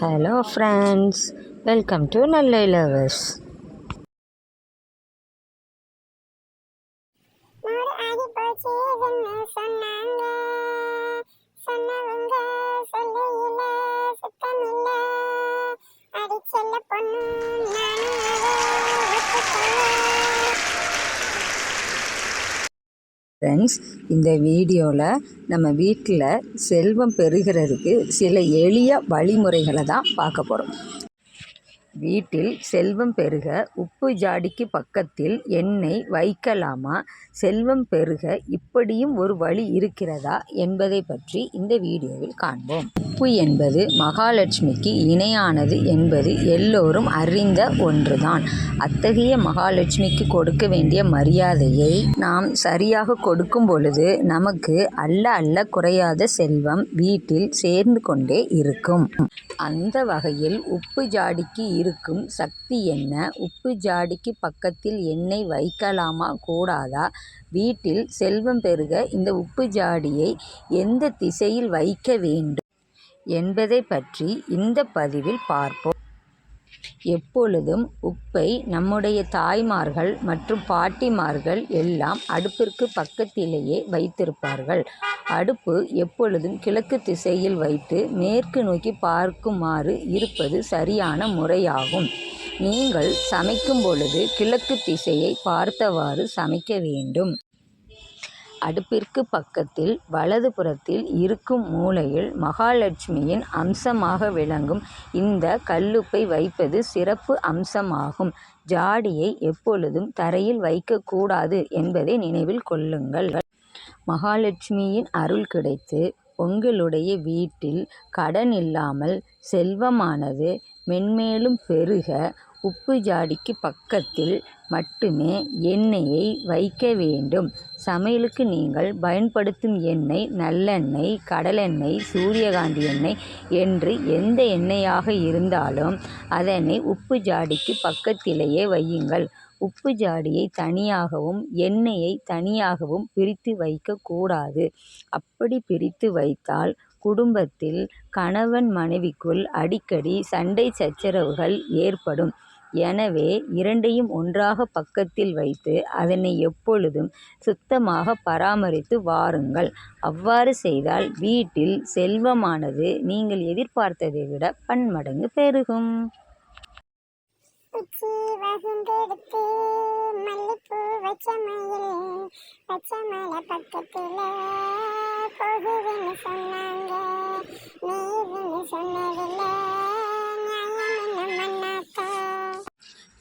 Hello friends welcome to நல்ல lovers நூறு ஆகி போச்சு இதுன்னு சொன்னாங்க ஃப்ரெண்ட்ஸ் இந்த வீடியோவில் நம்ம வீட்டில் செல்வம் பெறுகிறதுக்கு சில எளிய வழிமுறைகளை தான் பார்க்க போகிறோம் வீட்டில் செல்வம் பெருக உப்பு ஜாடிக்கு பக்கத்தில் எண்ணெய் வைக்கலாமா? செல்வம் பெருக இப்படியும் ஒரு வழி இருக்கிறதா? என்பதை பற்றி இந்த வீடியோவில் காண்போம். உப்பு என்பது மகாலட்சுமிக்கு இணையானது என்பது எல்லோரும் அறிந்த ஒன்றுதான். அத்தகைய மகாலட்சுமிக்கு கொடுக்க வேண்டிய மரியாதையை நாம் சரியாக கொடுக்கும் பொழுது நமக்கு அல்ல அல்ல குறையாத செல்வம் வீட்டில் சேர்ந்து கொண்டே இருக்கும். அந்த வகையில் உப்பு ஜாடிக்கு இருக்கும். சக்தி என்ன? உப்பு ஜாடிக்கு பக்கத்தில் எண்ணெய் வைக்கலாமா? கூடாதா? வீட்டில் செல்வம் பெருக இந்த உப்பு ஜாடியை எந்த திசையில் வைக்க வேண்டும் என்பதை பற்றி இந்த பதிவில் பார்ப்போம். எப்பொழுதும் உப்பை நம்முடைய தாய்மார்கள் மற்றும் பாட்டிமார்கள் எல்லாம் அடுப்பிற்கு பக்கத்திலேயே வைத்திருப்பார்கள். அடுப்பு எப்பொழுதும் கிழக்கு திசையில் வைத்து மேற்கு நோக்கி பார்க்குமாறு இருப்பது சரியான முறையாகும். நீங்கள் சமைக்கும் பொழுது கிழக்கு திசையை பார்த்தவாறு சமைக்க வேண்டும். அடுப்பிற்கு பக்கத்தில் வலது புறத்தில் இருக்கும் மூலையில் மகாலட்சுமியின் அம்சமாக விளங்கும் இந்த கல்லுப்பை வைப்பது சிறப்பு அம்சமாகும். ஜாடியை எப்பொழுதும் தரையில் வைக்கக்கூடாது என்பதை நினைவில் கொள்ளுங்கள். மகாலட்சுமியின் அருள் கிடைத்து உங்களுடைய வீட்டில் கடன் இல்லாமல் செல்வமானது மென்மேலும் பெருக உப்பு ஜாடிக்கு பக்கத்தில் மட்டுமே எண்ணெயை வைக்க வேண்டும். சமையலுக்கு நீங்கள் பயன்படுத்தும் எண்ணெய் நல்லெண்ணெய் கடலெண்ணெய் சூரியகாந்தி எண்ணெய் என்று எந்த எண்ணெயாக இருந்தாலும் அதனை உப்பு ஜாடிக்கு பக்கத்திலேயே வையுங்கள். உப்பு ஜாடியை தனியாகவும் எண்ணெயை தனியாகவும் பிரித்து வைக்கக்கூடாது அப்படி பிரித்து வைத்தால் குடும்பத்தில் கணவன் மனைவிக்குள் அடிக்கடி சண்டை சச்சரவுகள் ஏற்படும். எனவே இரண்டையும் ஒன்றாக பக்கத்தில் வைத்து அதனை எப்பொழுதும் சுத்தமாக பராமரித்து வாருங்கள். அவ்வாறு செய்தால் வீட்டில் செல்வமானது நீங்கள் எதிர்பார்த்ததை விட பன்மடங்கு பெருகும். உச்சி வகுந்தெடுத்து மல்லிப்பூ வச்ச மயில் வச்ச மலை பக்கத்துல